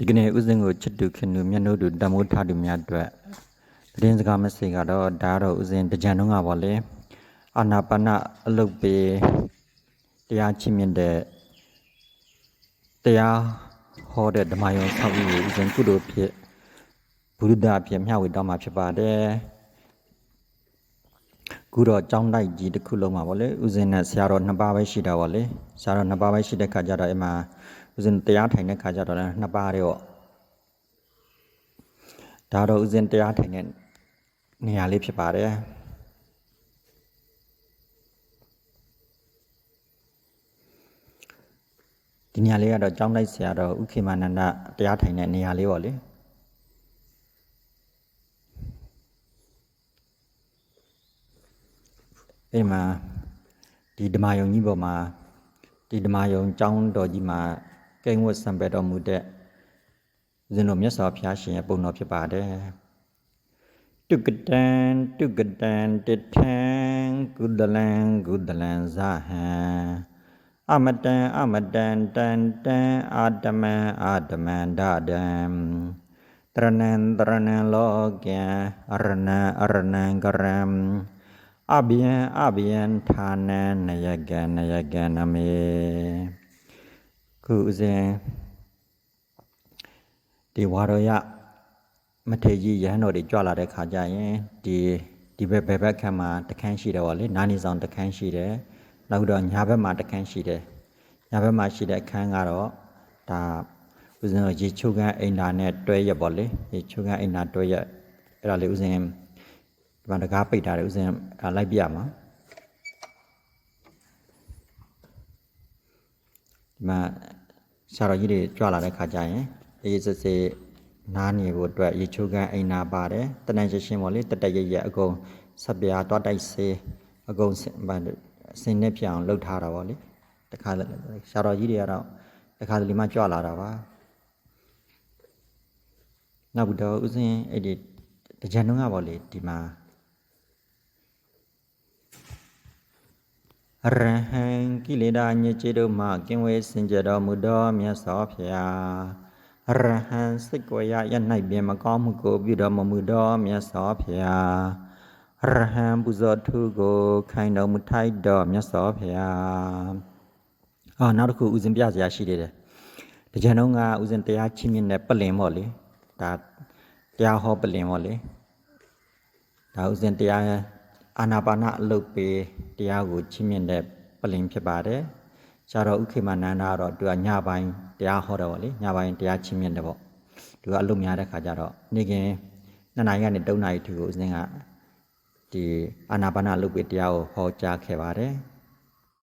ဒီကနေ့ဥစဉ်ကိုချစ်သူခင်သူမျက်နှာတို့တမိုးထားသူများအတွက်သတင်းစကားမစေကတော့ဒါကတော့ဥစဉ်တကြံတော့ကပေါ့လေအာနာပါနအလုတ်ပေတရားချင်းမြင့်တဲ့တရားဟောတဲ့ဓမ္မယုံဆောက်ပြီးဥစဉ်ကုသိုလ်ဖြစ်ဘုရုဒ္ဓအဖြစ်မျှဝေတော့မှာဖြစ်ပါတယ်ခုတော့ကြောင်းတိုက်ကြီးတစ်ခုလုံးမှာပေါ့လေဥစဉ်နဲ့ဆရာတော်နှစ်ပါးပဲရှိတာပေါ့လေဆရာတော်နှစ်ပါးပဲရှိတဲ့ခါကျတော့အဲ့မှာ ဥစဉ်တရားထိုင်တဲ့ခါကျတော့လည်းနှစ်ပါးတဲ့ပေါ့ဒါတော့ဥစဉ်တရားထိုင်တဲ့နေရာလေးဖြစ်ပါတယ်ဒီနေရာလေးကတော့ကြောင်းလိုက်ဆရာတော်ဥခေမနန္ဒတရားထိုင်တဲ့နေရာလေးပေါ့လေအဲ့မှာဒီဓမ္မယုံကြီးပေါ်မှာဒီဓမ္မယုံကျောင်းတော်ကြီးမှာ ကိန်းဝတ်စံပယ်တော်မူတဲ့ဦးဇင်းတို့မြတ်စွာဘုရားရှင်ရဲ့ပုံတော်ဖြစ်ပါတယ်တုကတံတုကတံတထံကုဒလံကုဒလံဇဟံအမတံအမတံတန်တံအာတမံအာတမံဒဒံတရဏံတရဏံလောကံအရဏံအရဏံကရံအဘိယံအဘိယံဌာနံနယကံနယကံနမေ ခုဥစဉ်ဒီဝါရောယမထေရကြီးရဟန်းတော်တွေကြွလာတဲ့ခါကျရင်ဒီဒီဘက်ဘက်ဘက်ခန့်မှာတခန်းရှိတယ်ဗောလေနားနေဆောင်တခန်းရှိတယ်နောက်တော့ညာဘက်မှာတခန်းရှိတယ်ညာဘက်မှာရှိတဲ့အခန်းကတော့ဒါဥစဉ်တော့ရေချိုးကန်းအိမ်နာနဲ့တွဲရက်ဗောလေရေချိုးကန်းအိမ်နာတွဲရက်အဲ့ဒါလေးဥစဉ်ဒီမှာတကားပိတ်ထားတယ်ဥစဉ်လိုက်ပြရမှာဒီမှာ ဆရာတော်ကြီးတွေကြွလာတဲ့ခါကျရင်အေးစစ်စစ်နားနေဖို့အတွက်ရေချိုးကန်းအိမ်နာပါတယ်တနန်ရှင်းရှင်းပေါ့လေတတရရအကုန်ဆက်ပြားတွားတိုက်စေးအကုန်စင်နဲ့ပြအောင်လှုပ်ထားတာပေါ့လေတခါဆရာတော်ကြီးတွေကတော့တခါတလေမှကြွလာတာပါနောက်ပြီးတော့ဥစဉ်အဲ့ဒီတကြံတော့ကပေါ့လေဒီမှာ ရဟံကိလေသာညစ်ကြေးတို့မှကင်းဝေးစင်ကြယ်တော်မူသောမြတ်စွာဘုရားအရဟံစိတ်ကိုရရ၌ပင်မကောင်းမှုကိုပြုတော်မမူသောမြတ်စွာဘုရားအရဟံပူဇော်ထုကိုခိုင်တော်မူထိုက်တော်မြတ်စွာဘုရားအော်နောက်တစ်ခုဥစဉ်ပြစရာရှိသေးတယ်တကြံတော့ကဥစဉ်တရားချင်းမြင့်တဲ့ပလင်ပေါ့လေဒါတရားဟောပလင်ပေါ့လေဒါဥစဉ်တရား အာနာပါနအလုတ်ပေတရားကိုချီးမြှင့်တဲ့ပလင်ဖြစ်ပါတယ်။ဆရာတော်ဥခေမနန္ဒကတော့သူကညပိုင်းတရားဟောတယ်ဗောလေညပိုင်းတရားချီးမြှင့်တယ်ဗော။သူကအလုတ်များတဲ့ခါကျတော့နေ့ကင်း2နာရီကနေ3နာရီထိကိုဦးစင်းကဒီအာနာပါနအလုတ်ပေတရားကိုဟောကြားခဲ့ပါတယ်။